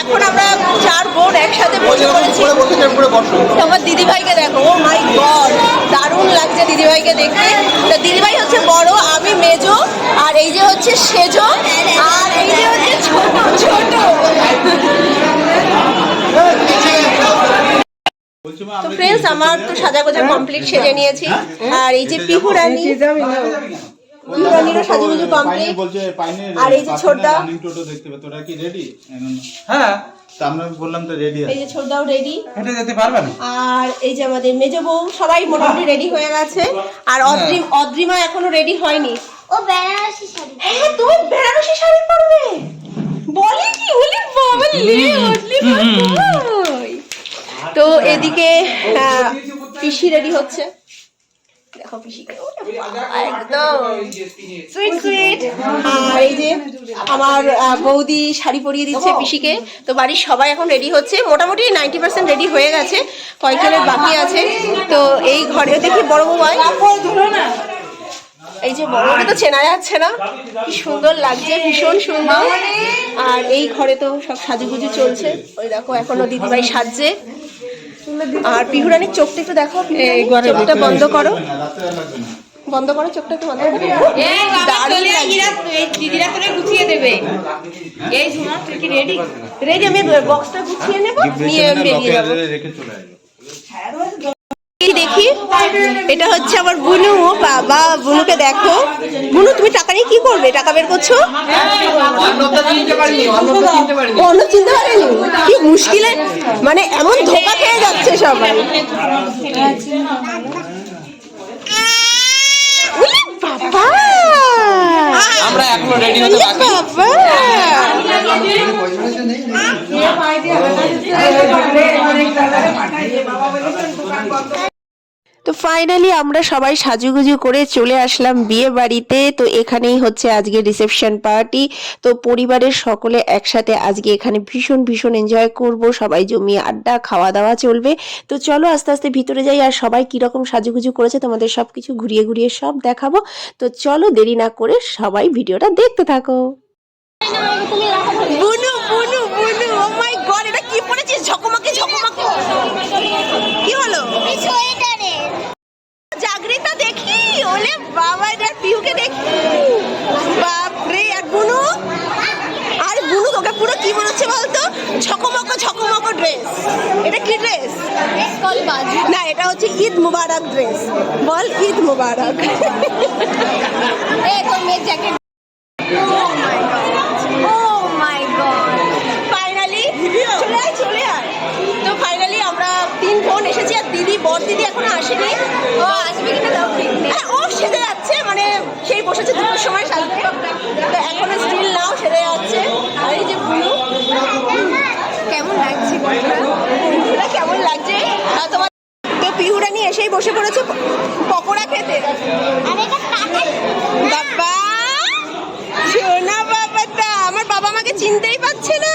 এখন আমরা চার বোন একসাথে বসে পড়েছি তো আমার দিদিভাইকে দেখো ও মাই গড দারুণ লাগছে দিদিভাইকে দেখতে। তো দিদিভাই হচ্ছে বড় আমি মেজো আর এই যে হচ্ছে সেজো আর এই যে হচ্ছে ছোট ছোট। তো ফ্রেন্ডস আমার তো সাজা গোজা কমপ্লিট সেজে নিয়েছি। আর এই যে পিহু রানী রানীরও সাজুগুজু কমপ্লিট আর এই যে ছোটদা? টোটো দেখতে পাবে তোরা কি রেডি হ্যাঁ। আমরা বললাম তো রেডি এই যে ছোটদাও রেডি হেঁটে যেতে পারবেন আর এই যে আমাদের মেজ বউ সবাই মোটামুটি রেডি হয়ে গেছে। আর অদ্রিম অদ্রিমা এখনও রেডি হয়নি। ও বেনারসি শাড়ি হ্যাঁ তুমি বেনারসি শাড়ি পরবে? বলে কি বাবা লে তো এদিকে পিসি রেডি হচ্ছে। দেখো পিসিকে একদম। সুইট সুইট আর এই যে আমার বৌদি শাড়ি পরিয়ে দিচ্ছে পিসিকে। তো বাড়ির সবাই এখন রেডি হচ্ছে। মোটামুটি নাইনটি পার্সেন্ট রেডি হয়ে গেছে। কয়েকজনের বাকি আছে। তো এই ঘরে দেখি বড় বউ আয় এই যে বড়কে তো চেনা যাচ্ছে না। কি সুন্দর লাগছে ভীষণ সুন্দর। আর এই ঘরে তো সব সাজুগুজু চলছে। ওই দেখো এখনও দিদিভাই সাজছে। আর পিহুরানির চোখটা একটু দেখো চোখটা বন্ধ করো। বন্ধ করো চোখটা একটু বন্ধ করো। দিদিরা তোরে গুছিয়ে দেবে। এই ঝুমা তুই কি রেডি রেডি আমি বক্সটা গুছিয়ে নেব নিয়ে বেরিয়ে যাব রেখে চলে আসব এই দেখি। এটা হচ্ছে আমার বুনু। বাবা বুনুকে দেখো। বুনু তুমি টাকা নিয়ে কি করবে? টাকা বের করছ? অন্য চিনতে পারেনি কি মুশকিলে মানে এমন ধোকা খেয়ে যাচ্ছে সবাই। বাবা! আমরা এখনও রেডি হতে বাকি। বাবা! তো ফাইনালি আমরা সবাই সাজুগুজু করে চলে আসলাম বিয়ে বাড়িতে। তো এখানেই হচ্ছে আজকে রিসেপশন পার্টি তো পরিবারের সকলে একসাথে আজকে এখানে ভীষণ ভীষণ এনজয় করব। সবাই জমিয়ে আড্ডা খাওয়া দাওয়া চলবে। তো চলো আস্তে আস্তে ভিতরে যাই আর সবাই কীরকম সাজুগুজু করেছে তোমাদের সব কিছু ঘুরিয়ে ঘুরিয়ে সব দেখাবো। তো চলো দেরি না করে সবাই ভিডিওটা দেখতে থাকো। পড়েছিস? ঝকমাকে ঝকমাকে। কি হলো সোয়েটারে জাগরিতা দেখি ওলে বাবা এটা পিউকে দেখি। বাপরে আর বুনু? আর বুনু তোকে পুরো কি মনে হচ্ছে বলতো? ঝকমকো ঝকমকো ড্রেস এটা কি ড্রেস না এটা হচ্ছে ঈদ মুবারক ড্রেস বল ঈদ মুবারক। এ তোর মেয়ের জ্যাকেট ও মাই ফাইনালি চলে আয় চলে আয়। তো ফাইনালি আমরা তিন বোন এসেছি আর দিদি বর দিদি এখনও আসেনি ও আসবে কিনা তাও ঠিক নেই হ্যাঁ, ও সেজে যাচ্ছে মানে সেই বসেছে দুটোর সময় সাজতে তো এখনও স্টিল নাও সেজে যাচ্ছে। আর এই যে বুনু কেমন লাগছে পিহুরা কেমন লাগছে? আর তোমার তো পিহুরা নিয়ে এসেই বসে পড়েছে পকোড়া খেতে। বাবা সোনা বাবাটা আমার বাবা আমাকে চিনতেই পারছে না।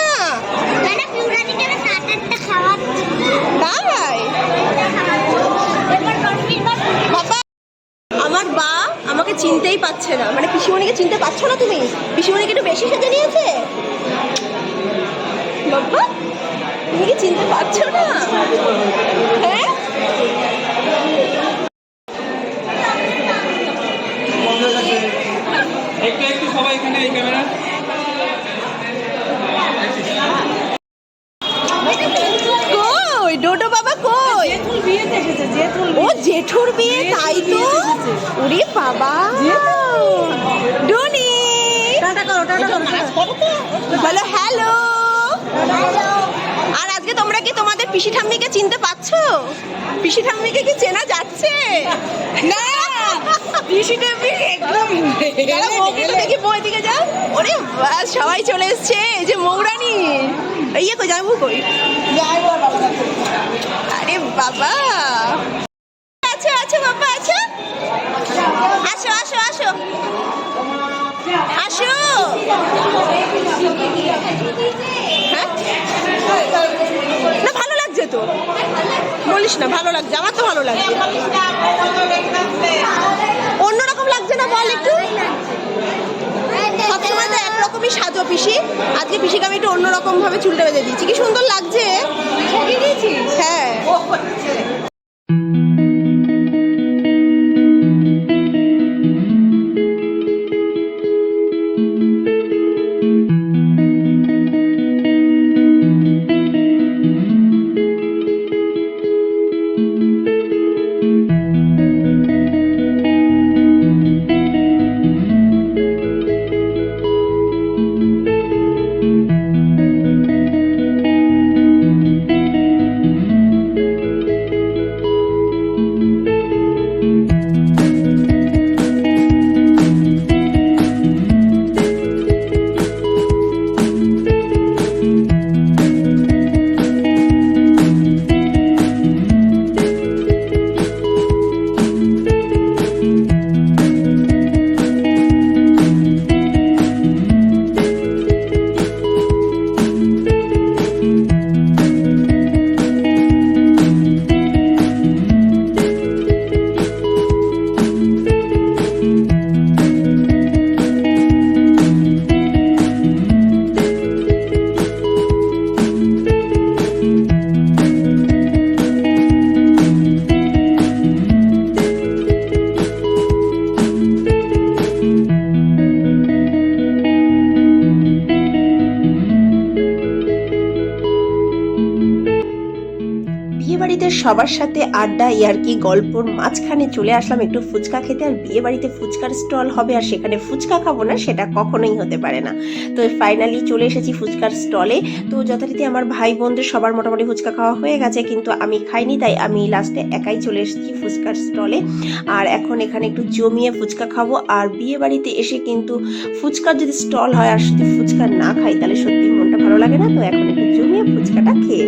মানে পিউরানিকে না টাটাটা খাওয়াচ্ছে না ভাই এবার রণবীর বার বাবা আমার বা আমাকে চিনতেই পারছে না। মানে পিসিমণিকে চিনতে পারছ না তুমি? পিসিমণিকে একটু বেশি সেজে নিয়েছে? বাবা তুমি কি চিনতে পারছ না? হ্যাঁ? একটু একটু সবাই এখানে এই ক্যামেরা। কই? ডোডো বাবা কই ও জেঠুর বিয়ে তাই তো? ওরে বাবা। ডুনি। বলো হ্যালো। আর আজকে তোমরা কি তোমাদের পিসি ঠাম্মিকে চিনতে পারছ? পিসি ঠাম্মিকে কি চেনা যাচ্ছে? না। সবাই চলে এসছে। এই যে মৌরানি। এই কই যাব কই? আরে বাবা। আছে আছে বাবা আছে আসো আসো আসো। আসো। হ্যাঁ? না ভালো লাগছে তো। বলিস না ভালো লাগছে। আমার তো ভালো লাগছে। অন্যরকম লাগছে না বল একটু? সবসময় তো একরকমই সাজো পিসি। আজকে পিসিকে আমি একটু অন্যরকম ভাবে চুলটা বেঁধে দিয়েছি। কি সুন্দর লাগছে। বাড়িতে সবার সাথে আড্ডা, ইয়ার্কি, গল্পর মাঝখানে চলে আসলাম একটু ফুচকা খেতে। আর বিয়ে বাড়িতে ফুচকার স্টল হবে আর সেখানে ফুচকা খাব না, সেটা কখনোই হতে পারে না। তো ফাইনালি চলে এসেছি ফুচকার স্টলে। তো যথারীতি আমার ভাই বোনদের সবার মোটামুটি ফুচকা খাওয়া হয়ে গেছে, কিন্তু আমি খাইনি, তাই আমি লাস্টে একাই চলে এসেছি ফুচকার স্টলে। আর এখন এখানে একটু জমিয়ে ফুচকা খাব। আর বিয়ে বাড়িতে এসে কিন্তু ফুচকার যদি স্টল হয় আর যদি ফুচকা না খাই, তাহলে সত্যি মনটা ভালো লাগে না। তো এখন একটু জমিয়ে ফুচকাটা খেয়ে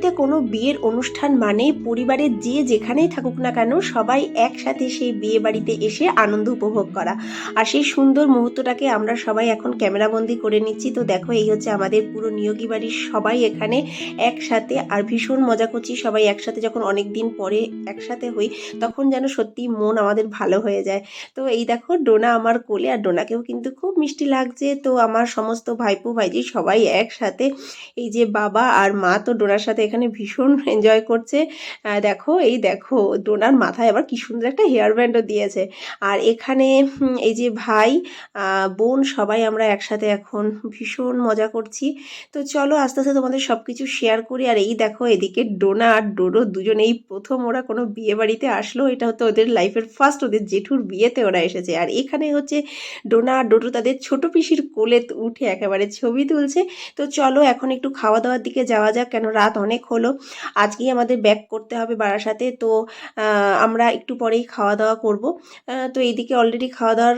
বাড়িতে কোনো বিয়ের অনুষ্ঠান মানে পরিবারের যে যেখানেই থাকুক না কেন সবাই একসাথে সেই বিয়ে বাড়িতে এসে আনন্দ উপভোগ করা। আর সেই সুন্দর মুহূর্তটাকে আমরা সবাই এখন ক্যামেরাবন্দি করে নিচ্ছি। তো দেখো, এই হচ্ছে আমাদের পুরো নিয়োগী বাড়ির সবাই এখানে একসাথে। আর ভীষণ মজা করছি সবাই একসাথে যখন অনেক দিন পরে একসাথে হই, তখন যেন সত্যি মন আমাদের ভালো হয়ে যায়। তো এই দেখো, ডোনা আমার কোলে আর ডোনাকেও কিন্তু খুব মিষ্টি লাগছে। তো আমার সমস্ত ভাইপো, ভাইজি সবাই একসাথে। এই যে বাবা আর মা, তো ডোনার সাথে এখানে ভীষণ এনজয় করছে। দেখো, এই দেখো, ডোনার মাথায় আবার কি সুন্দর একটা হেয়ার ব্যান্ডও দিয়েছে। আর এখানে এই যে ভাই বোন, সবাই আমরা একসাথে এখন ভীষণ মজা করছি। তো চলো, আস্তে আস্তে তোমাদের সব কিছু শেয়ার করি। আর এই দেখো, এদিকে ডোনা আর ডোডো দুজনেই প্রথম ওরা কোনো বিয়ে বাড়িতে আসলো। এটা হতো ওদের লাইফের ফার্স্ট ওদের জেঠুর বিয়েতে ওরা এসেছে। আর এখানে হচ্ছে ডোনা আর ডোডো তাদের ছোট পিসির কোলে উঠে একেবারে ছবি তুলছে। তো চলো, এখন একটু খাওয়া দাওয়ার দিকে যাওয়া যাক। কেন রাত অনেক হলো। আজকেই আমাদের ব্যাক করতে হবে বারাসাতে। তো আমরা একটু পরেই খাওয়া দাওয়া করব তো এইদিকে অলরেডি খাওয়া দাওয়ার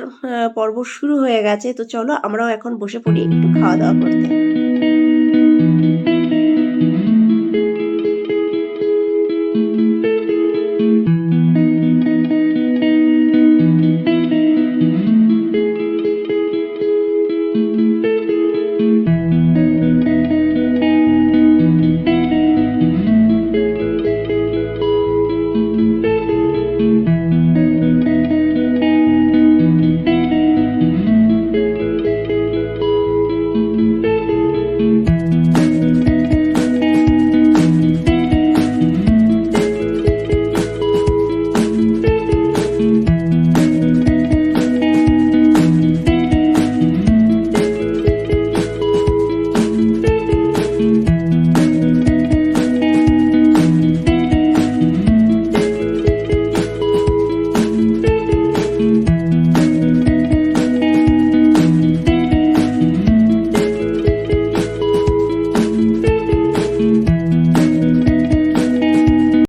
পর্ব শুরু হয়ে গেছে। তো চলো আমরাও এখন বসে পড়ি একটু খাওয়া দাওয়া করতে।